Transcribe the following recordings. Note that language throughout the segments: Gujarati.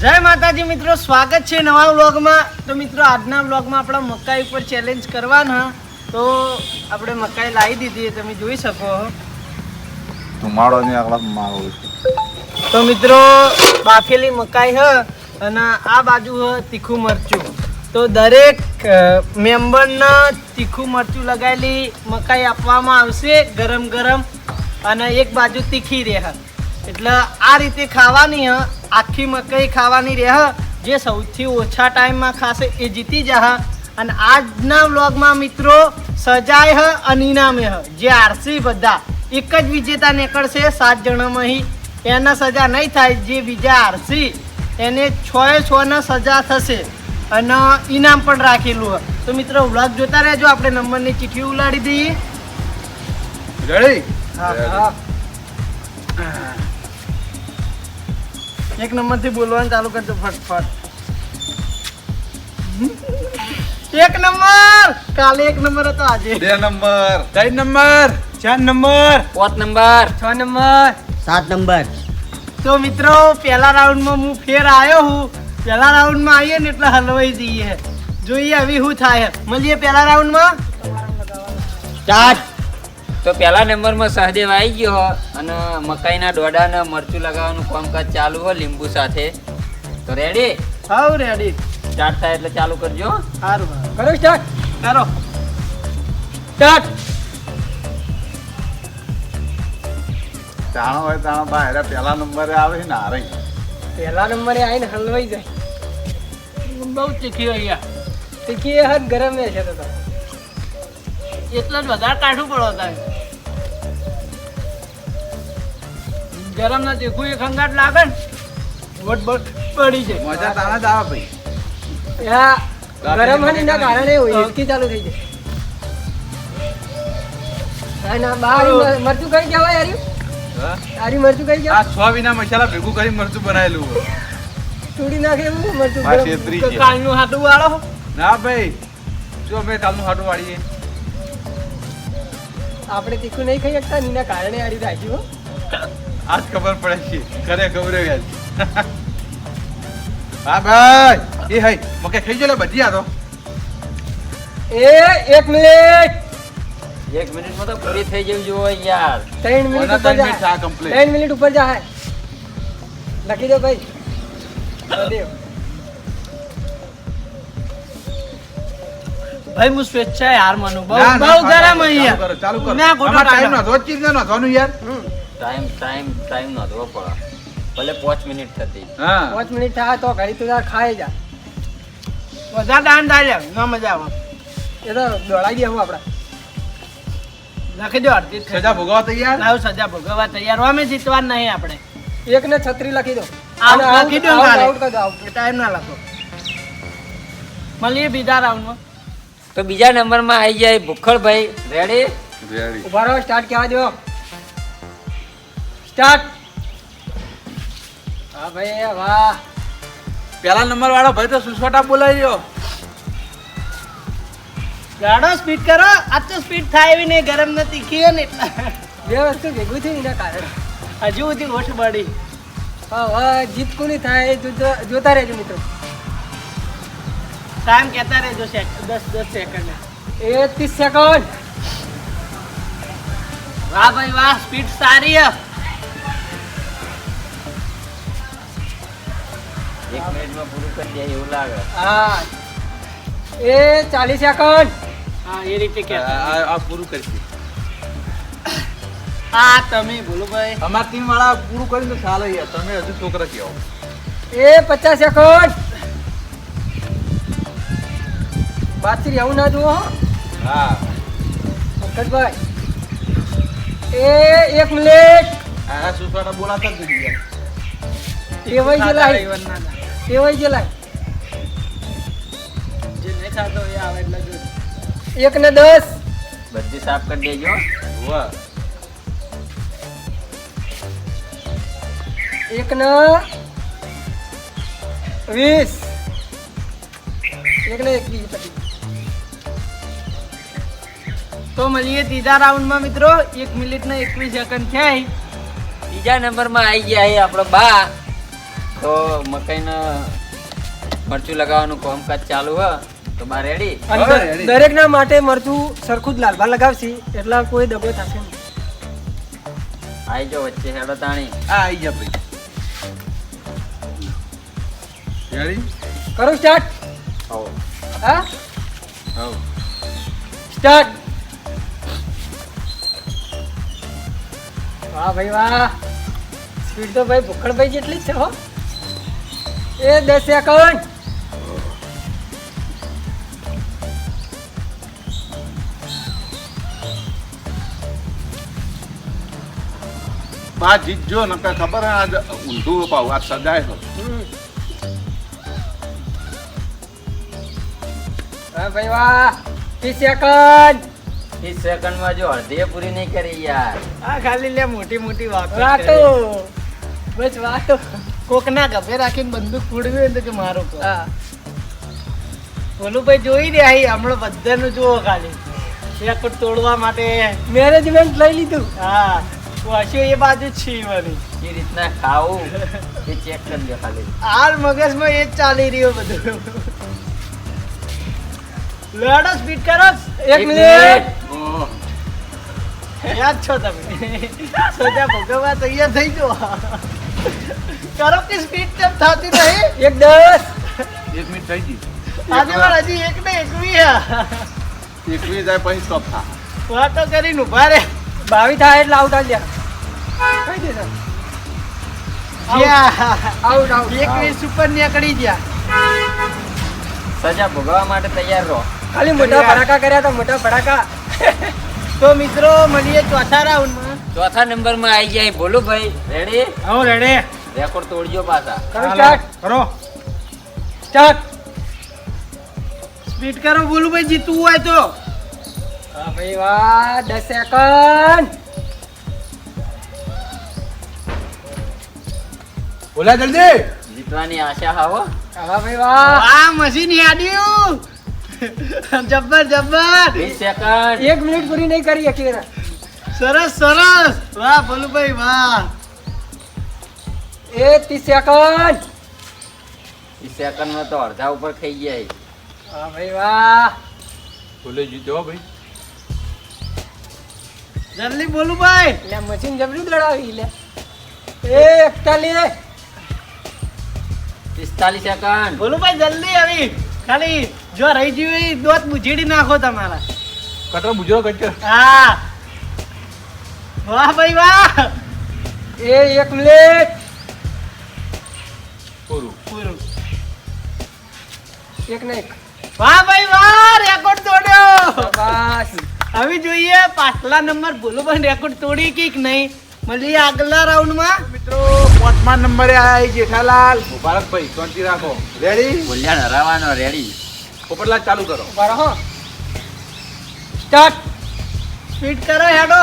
જય માતાજી મિત્રો સ્વાગત છે નવા વ્લોગમાં. તો મિત્રો આજના વ્લોગમાં આપણા મકાઈ ઉપર ચેલેન્જ કરવાના. તો આપણે મકાઈ લાવી દીધી તમે જોઈ શકો ધુમાડો ની આગળ મારો તો મિત્રો બાફેલી મકાઈ હ અને આ બાજુ હ તીખું મરચું. તો દરેક મેમ્બરના તીખું મરચું લગાવેલી મકાઈ આપવામાં આવશે ગરમ ગરમ અને એક બાજુ તીખી રહે. એટલે આ રીતે ખાવાની હ. આખી મકાઈ ખાવાની રહે જે સૌથી ઓછા ટાઈમમાં ખાશે એ જીતી જા અને આજના વ્લોગમાં મિત્રો સજાય હ અને ઇનામે હ. જે આરસી બધા એક જ વિજેતા નીકળશે સાત જણામાં એના સજા નહીં થાય જે બીજા આરસી એને છ એ છ ના સજા થશે. અને ઇનામ પણ રાખેલું હોય તો મિત્રો વ્લોગ જોતા રહેજો. આપણે નંબરની ચિઠ્ઠી ઉલાડી દઈએ. રેડી હા હા. એક નંબરથી બોલવાનું ચાલુ કરજો ફટફટ. એક નંબર! કાલે એક નંબર હતો આજે. બે નંબર. ત્રણ નંબર. ચાર નંબર. પાંચ નંબર. છ નંબર. સાત નંબર. તો મિત્રો પહેલા રાઉન્ડમાં હું ફેર આવ્યો હું. પહેલા રાઉન્ડમાં આવીએ ને એટલે હલવાઈ જઈએ. જોઈએ હવે શું થાય. મળીએ પહેલા રાઉન્ડમાં. સ્ટાર્ટ તો પહેલા નંબરમાં સહદેવ આવી ગયો હો અને મકાઈના દોડાને મરચું લગાવવાનું કામકાજ ચાલુ હોય લીંબુ સાથે. તો રેડી હાઉ રેડી સ્ટાર્ટ થાય એટલે ચાલુ કરજો સારું કરો સ્ટાર્ટ કરો. સ્ટાર્ટ તાણો હોય ભાઈ બહાર પહેલા નંબરે આવે ને હારે. પહેલા નંબરે આવીને હલવાઈ જાય. બહુ ચીખી અહીંયા તીખી એ ગરમ છે તો તો. એટલે જ વધારે કાઢવું પડો તારે ગરમ ના તીખું એક હંગાટ લાગે ને વટ પડી છે મજા તારા જ આવે ભાઈ. ગરમ હની ના કારણે હિચકી ચાલુ થઈ જાય. મરચું કઈ જવાય યારી હા? તારી મરચું કઈ આ જવાય વિના મસાલા ભેગું કરી મરચું બનાવેલું ચૂડી નાખે એવું મરચું. કાલનું હાટું વાળો. ના ભાઈ જો અમે કાલનું હાટું વાળીએ. આપણે તીખું નહીં ખાઈ શકતા નીના કારણે આડી રાખ્યું હો. આજ ખબર પડે છે. ઘરે ખબર હા ભાઈ. એ હઈ મકે ખાઈ જો લે બધી આ તો. એ એક મિનિટ. એક મિનિટમાં તો પૂરી થઈ જવી જોઈએ યાર. ત્રણ મિનિટ ઉપર જાય જા. ત્રણ મિનિટ ઉપર જા લખી દો ભાઈ. સદેવ. ભાઈ હું સ્વેચ્છાએ હાર માનું. બહુ બહુ ગરમ અહીંયા ચાલુ કરો ના, ખોટો ટાઈમ. નતો જ ચીજ નતો નું યાર. ટાઈમ ટાઈમ ટાઈમ નોંધવો પડે ભલે 5 મિનિટ થતી. હા. 5 મિનિટ થાય તો ઘડી તું તાર ખાઈ જા. વધારે દાન થાય ન મજા આવે. એ તો દોડાઈ દે હું આપડા. લખી દો અડધી સજા ભોગવવા તૈયાર? લાવ સજા ભોગવવા તૈયાર. અમે જીતવા નહીં આપણે. એક ને છત્રી લખી દો. આઉટ લખી દો આઉટ. કરી દો, ટાઈમ ના લખો. મળીએ બીજા રાઉન્ડમાં તો બીજા નંબરમાં આવી જાય ભૂખળભાઈ. રેડી રેડી ઊભા રહો સ્ટાર્ટ કહેવા દો. સ્ટાર્ટ હા ભાઈ વાહ. પેલા નંબર વાળો ભાઈ તો સુસવાટા બોલાવી રહ્યો. ગાડો સ્પીડ કરો. આ તો સ્પીડ થાય એવી નહીં ગરમ નથી ખીએ ને એટલે. બે વસ્તુ ભેગું થયું એના કારણે. હજુ સુધી ઓછ બળી હા હા જીત કોની થાય જોતા- જોતા રહેજો મિત્રો. ટાઈમ કહેતા રહેજો દસ દસ સેકન્ડ એ. ત્રીસ સેકન્ડ વાહ ભાઈ વાહ સ્પીડ સારી હે. એક મિનિટમાં પૂરું કરી દે એવું લાગે. હા. એ ચાલીસ સેકન્ડ હા એ રીતે કે. આ- આ પૂરું કરશે હા તમે બોલો ભાઈ. અમાર ટીમ વાળા પૂરું કરીને ચાલે યાર. તમે હજુ છોકરા કહો એ પચાસ સેકન્ડ બાતરી આવું ના જુઓ હો. હા. પંકજભાઈ. એ એક મિનિટ. હા સુસવાટા બોલાતા જ નથી ટેવાઈ ગયેલા ટેવાઈ ગયેલા જે નહીં ખાતો એ આવે એટલે જો. એક ને દસ. બધી સાફ કરી દેજો વાહ એક ને વીસ. એક ને એકવીસ પછી તો મળીએ ત્રીજા રાઉન્ડમાં મિત્રો. એક મિનિટ ને એકવીસ સેકન્ડ થાય. બીજા નંબરમાં આવી ગયા છે આપણો બા. તો મકાઈના મરચું લગાવવાનું કામકાજ ચાલુ હ. તો બા રેડી દરેકના માટે મરચું સરખું જ લાલભા લગાવશી. એટલા કોઈ દગો થશે નહીં. આઈ જો વચ્ચે હેડો તાણી. આ આઈ જા ભાઈ. રેડી કરો સ્ટાર્ટ હો હા? હો સ્ટાર્ટ વાહ ભાઈ વાહ. સ્પીડ તો ભાઈ ભૂખડભાઈ જેટલી જ છે હો. એ દસ એકાવન બા જીતજો નકર ખબર આજ ઊંધું પાવ આ સજાય હો ભાઈ વાહ. ત્રીસ સેકન્ડ. ત્રીસ સેકન્ડમાં જો અડધી પૂરી નહીં કરી યાર. આ ખાલી લે મોટી મોટી વાતો વાતો. બસ વાતો. કોકના ગભે રાખીને બંદૂક ફોડવી હોય તો કે મારો. હા. ઓલું ભાઈ જોઈ દે આઈ હમણાં બધાનું જુઓ ખાલી. રેકોર્ડ તોડવા માટે. મેનેજમેન્ટ લઈ લીધું. હા. વાશ્યો એ બાજુ છે મારી એ રીતના ખાવું. એ ચેક કરી દો ખાલી. હાલ મગજમાં એ જ ચાલી રહ્યો બધું. લડો સ્પીડ કરો. એક મિનિટ. યાદ છો તમે? સજા ભોગવવા તૈયાર થઈ જો કરો કે સ્પીડ કેમ થતી નહીં. એક દસ. એક મિનિટ થઈ ગઈ. આજે વાર હજી એક ને એકવી એકવી જાય પછી સ્ટોપ થા વાતો કરીને ઊભા રે બાવી થાય એટલે આઉટ આવી જાય. કઈ દે આઉટ આઉટ એકવીસ ઉપર નીકળી ગયા. સજા ભોગવવા માટે તૈયાર રહો. ખાલી મોટા ફટાકા કર્યા તો મોટા ભડાકા તો મિત્રો મળીએ ચોથા રાઉન્ડમાં. ચોથા નંબરમાં આવી જાય. બોલો ભાઈ રેડી આવો રેડી રેકોર્ડ તોડજો પાછા. કરો સ્ટાર્ટ કરો. સ્ટાર્ટ સ્પીડ કરો બોલું ભાઈ જીતવું હોય તો. હા ભાઈ વાહ 10 સેકન્ડ બોલા જલ્દી. જીતવાની આશા હાવો હા ભાઈ વાહ. આ મશીન યાડ્યું જબ્બર જબ્બર સેકન્ડ. એક મિનિટ પૂરી નહીં કરી શકીએ સરસ સરસ. વાહ ભલુભાઈ વાહ. એ ત્રીસ સેકન્ડ. વીસ સેકન્ડમાં તો અડધા ઉપર ખાઈ જાય. હા ભાઈ વાહ. બોલે જીતો ભાઈ. જલ્દી બોલું ભાઈ. લે મશીન જબરી દડાવી લે. એ એકતાલીસ. પિસ્તાલીસ સેકન્ડ. બોલું ભાઈ જલ્દી આવી. ખાલી. જો રહી ગયું એ દોત બુજીડી નાખો તમારા. કટરો બુજરો કટ હા. વાહ ભાઈ વાહ. એ એક મિનિટ. પૂરું. પૂરું. એક ને એક. વાહ ભાઈ વાહ રેકોર્ડ તોડ્યો. બસ હવે જોઈએ પાછલા નંબર ભોલુભાઈ રેકોર્ડ તોડી કે નહીં. મળીએ આગલા રાઉન્ડમાં મિત્રો પાંચમા નંબરે આયા જેઠાલાલ. મુબારકભાઈ શાંતિ રાખો. રેડી બોલ્યા હરાવાનો રેડી પોપટલાલ ચાલુ કરો. બરાબર હો. સ્ટાર્ટ. સ્પીડ કરો હેડો.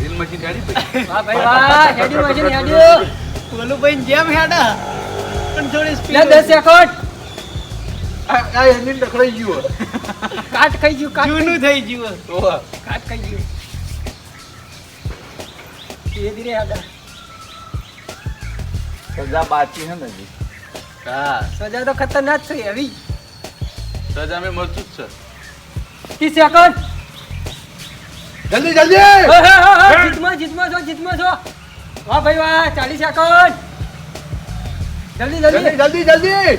રીલ મશીન રેડી ભાઈ વાહ ભાઈ વાહ હેડી મશીન હેડી ભોલુભાઈ જેમ હેડા. પણ થોડી લે સ્પીડ દસ સેકન્ડ. આ એન્જિન ટકરાઈ ગયું કાટ ખાઈ ગયું કાટ જૂનું થઈ ગયું ઓહ. કાટ ખાઈ ગયું. ધીરે ધીરે હેડા. સજા બાકી હે ને. હા સજા તો ખતરનાક છે હેવી. સજા મેં મરચું જ છે. ત્રીસ સેકન્ડ. જલ્દી જલ્દી! જીતમાં જીતમાં છો જીતમાં છો. વાહ ભાઈ વાહ ચાલીસ સેકન્ડ. જલ્દી જલ્દી. જલ્દી જલ્દી જલ્દી!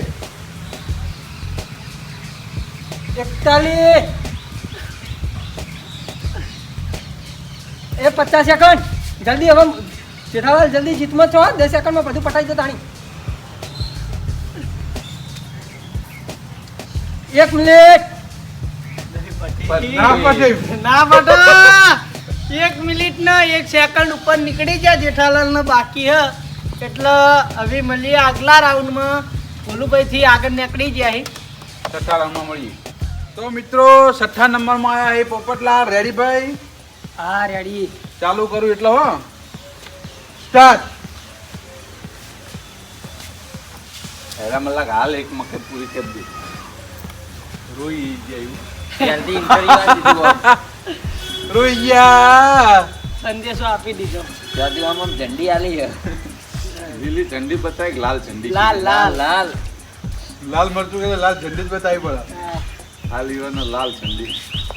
એકતાલીસ. એ પચાસ સેકન્ડ. જલ્દી હવે જેઠાલાલ જલ્દી જીતમાં છો દસ સેકન્ડમાં બધું પટાઈ દો તાણી. એક મિનિટ. ના પટે એક મિનિટ ના એક સેકન્ડ ઉપર નીકળી જાય જેઠાલાલ ને બાકી હ. એટલે હવે મળીએ આગલા રાઉન્ડમાં ભોલુભાઈ થી આગળ નીકળી જાય. છઠ્ઠા રાઉન્ડમાં મળીએ. તો મિત્રો છઠ્ઠા નંબરમાં આવ્યા એ પોપટલાલ. રેડીભાઈ હા રેડી ચાલુ કરું એટલે હો. સ્ટાર્ટ હેરા મલ્લાક હાલ એક મકર પૂરી કરી દે. રોઈ. રોઈ ગયા સંદેશો આપી દીધો જલ્દી આમ આમ ઝંડી આલી હે લીલી ઝંડી બતાવી કે લાલ ઝંડી લાલ લાલ લાલ લાલ મરચું કે લાલ ઝંડી જ બતાવી પડે હાલ લીવાનો લાલ ઝંડી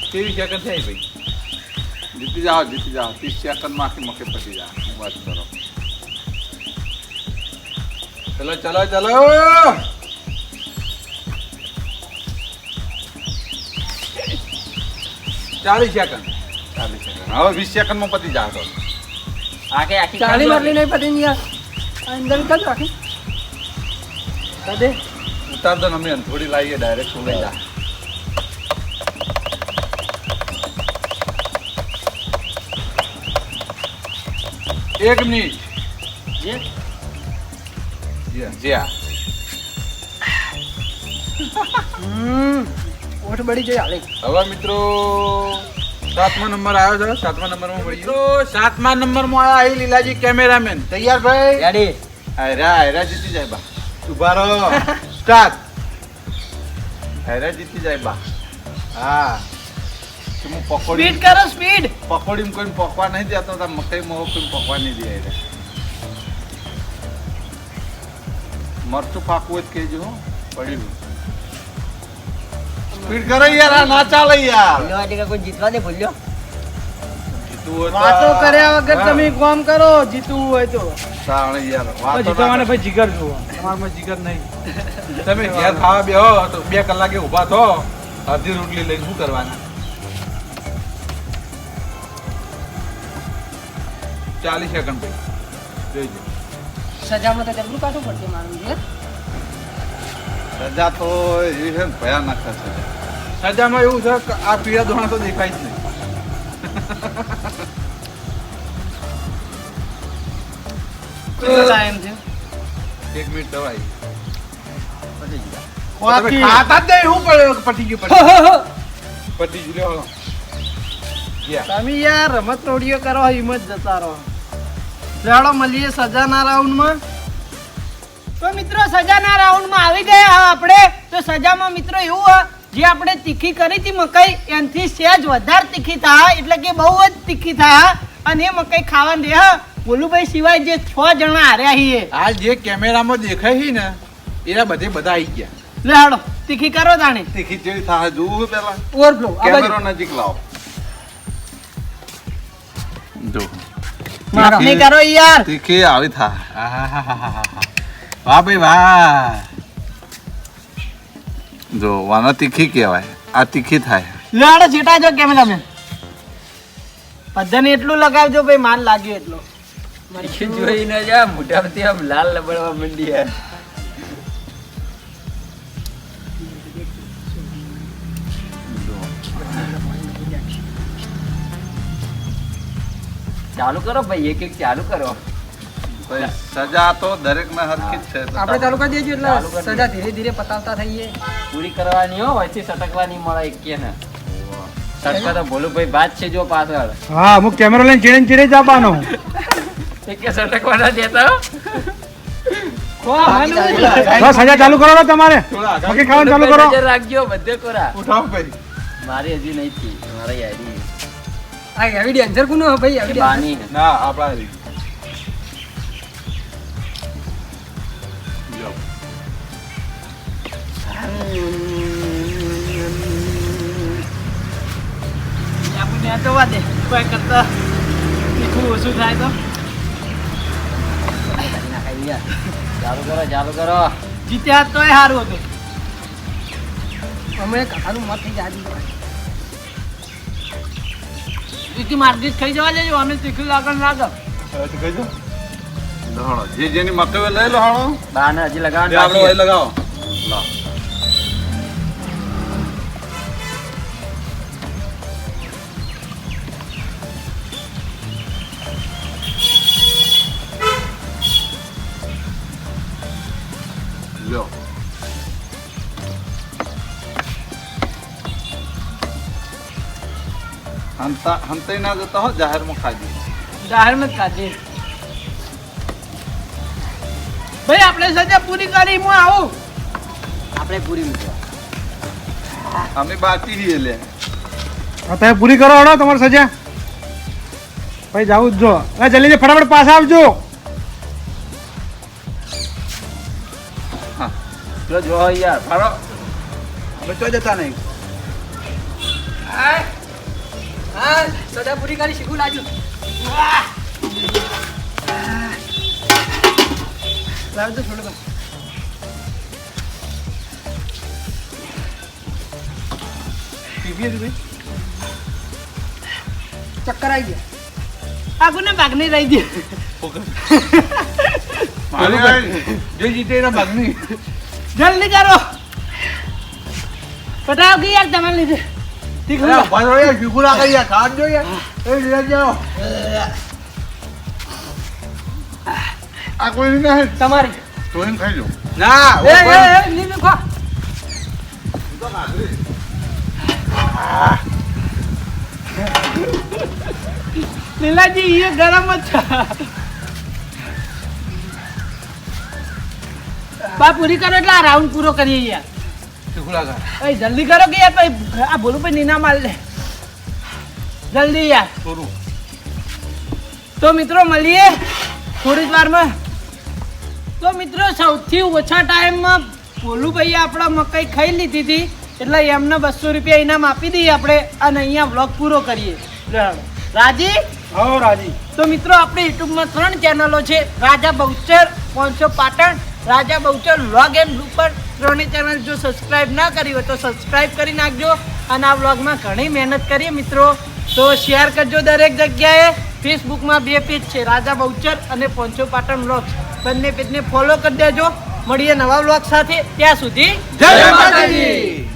કેવી સેકન્ડ થાય ભાઈ જીતી જાઓ જીતી જાઓ ત્રીસ સેકન્ડમાં આખી મકે પતી જાય હું વાત કરો ચલો ચલો ચલો ચાલીસ સેકન્ડ. ચાલીસ સેકન્ડ. હવે વીસ સેકન્ડમાં પતી જાય તો. આખે આખી ચાલી મારલી નહીં પતી યાર. અંદર કદ રાખી કદે ઉતાર દો. અમે થોડી લાવીએ ડાયરેક્ટ સુલાઈ જા. એક મિનિટ. જે? જે. હમ. ઓઠ બળી જાય હાલે હવે મિત્રો સાતમા નંબર આવ્યો છે. સાતમા નંબરમાં મળી મિત્રો સાતમા નંબરમાં આવ્યા અહીં લીલાજી કેમેરામેન. તૈયાર ભાઈ? રેડી આયરા આયરા જીતી જાય બા. ઊભા રહો. સ્ટાર્ટ. આયરા જીતી જાય બા. હા. તું હું પકોડી સ્પીડ કરો સ્પીડ પકોડીમાં કોઈ પકવા નહીં દેતો તા મકાઈ માં કોઈ પકવા નહીં દે આયરા મરચું પાકવું જ કહેજો પડી પડેલું સ્પીડ કરો યાર આ ના ચાલે યાર. ભૂલ્યો આ કોઈ જીતવા દે ભૂલ્યો. જીતવું હોય તો વાતો કર્યા વગર તમે કોમ કરો જીતવું હોય તો. સાણ યાર વાતો જીતવાને ભાઈ જીગર જુઓ. તમારામાં જીગર નહીં. તમે ઘેર ખાવા બેહો તો બે કલાકે ઊભા થો. અડધી રોટલી લઈને શું કરવાના? ચાલીસ સેકન્ડ ભાઈ જોઈજો સજામાં તો તેમનું કાઢવું પડશે મારું છે સજા તો એ છે ભયાનક છે. સજામાં એવું છે કે આ પીળા ધોણા તો દેખાય જ નહીં. ટાઈમ છે? એક મિનિટ દવાઈ તમે બાકી ખાતા જ નહીં શું પડ્યો પટી ગયું પટી ગયું. તમે યાર રમત રોડીઓ કરો હિંમત જતા રહો. જાડો મળીએ સજાના રાઉન્ડમાં તો મિત્રો સજાના રાઉન્ડમાં આવી ગયા આપણે. તો સજામાં મિત્રો એવું જે આપણે તીખી કરી હતી મકાઈ એનાથી સહેજ વધારે તીખી થાય એટલે કે બહુ જ તીખી થાય અને એ મકાઈ ખાવાની રહે ગોલુભાઈ સિવાય જે છ જણા હાર્યા છીએ. આ જે કેમેરામાં દેખાય છે ને એના બધે બધા આવી ગયા. લેડો તીખી કરો તાણે. તીખી જેવી થાય જોવું પેલા. ઓવરફ્લો કેમેરો નજીક લાવો. જો. માપણી કરો યાર. તીખી આવી થાય. વાહ ભાઈ વાહ. જો વાના તીખી કહેવાય. આ તીખી થાય. લાડો છેટા જો કેમેરામેન બધાને એટલું લગાવજો ભાઈ માન લાગ્યો એટલો. જોઈ ન જા મોઢામાંથી આમ લાલ લબડવા માંડી યાર ચાલુ કરો ભાઈ એક એક ચાલુ કરો. સજા તો દરેક ને હરખી જ છે આપણે ચાલુ. કરી દેજો એટલે સજા ધીરે ધીરે પતાવતા થઈએ. પૂરી કરવાની હો વચ્ચે સટકવાની મળે એક ને. સટકા તો ભોલુભાઈ બાદ છે જો પાછળ. હા હું કેમેરો લઈને ચીડે ચીડે જ આપવાનો એક કે સટકવાના દેતા સજા ચાલુ કરો તમારે. બાકી ખાવાનું ચાલુ કરો. રાખજો બધે કોરા. ઉઠાવો ભાઈ. મારી હજી નહીં થી મારા યારી આ હેવી ડેન્જર કોનો ભાઈ? ના આપણા આપણને કોઈ કરતા તીખું ઓછું થાય તો. ચાલુ કરો ચાલુ કરો. જીત્યા તોય સારું હતું. અમે કાકાનું મત થઈ જાય. તીખી માર્કેટ ખાઈ જવા દેજો અમે તીખું લાગણ લાગે. જે જેની હોય લઈ લો હાણો બાને હજી લગાવો આપણે લગાવો. લાવો. હંતાઈ ના જતા હો જાહેરમાં ખાજી જાહેરમાં જ ખાધી ભાઈ આપણે સજા પૂરી કરી હું આવું આપણે પૂરી મૂકવા અમે બાકી છીએ લે તમે પૂરી કરો હડો તમારી સજા ભાઈ જાવું જ જો હવે જલ્દી ફટાફટ પાછા આવજો લો જો યાર ફારો અમે તો જતા નહીં હા હા સદા પૂરી કરી શીખું લાજુ લાવ તો હતી ભાઈ? ચક્કર આવી ગયા. આગુને ભાગની રહી દે ભાઈ જીતે એના ભાગની. જલ્દી કરો. પટાવ ગઈ યાર તમારે લીધે. તમારી. તો એમ ખાઈ લો. ના એ ઓ ની પણ- એ લીલું ખા. લીલાજી એ ગરમ જ છે. બા પૂરી કરો એટલે આ રાઉન્ડ પૂરો કરીએ યાર. લાગે એ જલ્દી કરો કે યાર પછી આ બોલું પછી નીના માલ લે. જલ્દી યાર. થોડું તો મિત્રો મળીએ થોડી વારમાં. તો મિત્રો સૌથી ઓછા ટાઈમમાં ભોલુભાઈએ આપણા મકાઈ ખાઈ લીધી હતી એટલે એમને બસો રૂપિયા ઇનામ આપી દઈએ આપણે અને અહીંયા વ્લોગ પૂરો કરીએ. રાજી? હા રાજી. તો મિત્રો આપણે યુટ્યુબમાં ત્રણ ચેનલો છે રાજા બહુચર પાંચસો Patan Raja Bahuchar vlog and blooper ત્રણેય ચેનલ જો સબસ્ક્રાઇબ ના કરી હોય તો સબસ્ક્રાઇબ કરી નાખજો અને આ વ્લોગમાં ઘણી મહેનત કરીએ મિત્રો. તો શેર કરજો દરેક જગ્યાએ. ફેસબુકમાં બે પેજ છે, રાજા બહુચર અને પોંચો પાટણ વ્લોગ્સ બંને પેજને ફોલો કરી દેજો. મળીએ નવા વ્લોગ સાથે. ત્યાં સુધી જય માતાજી!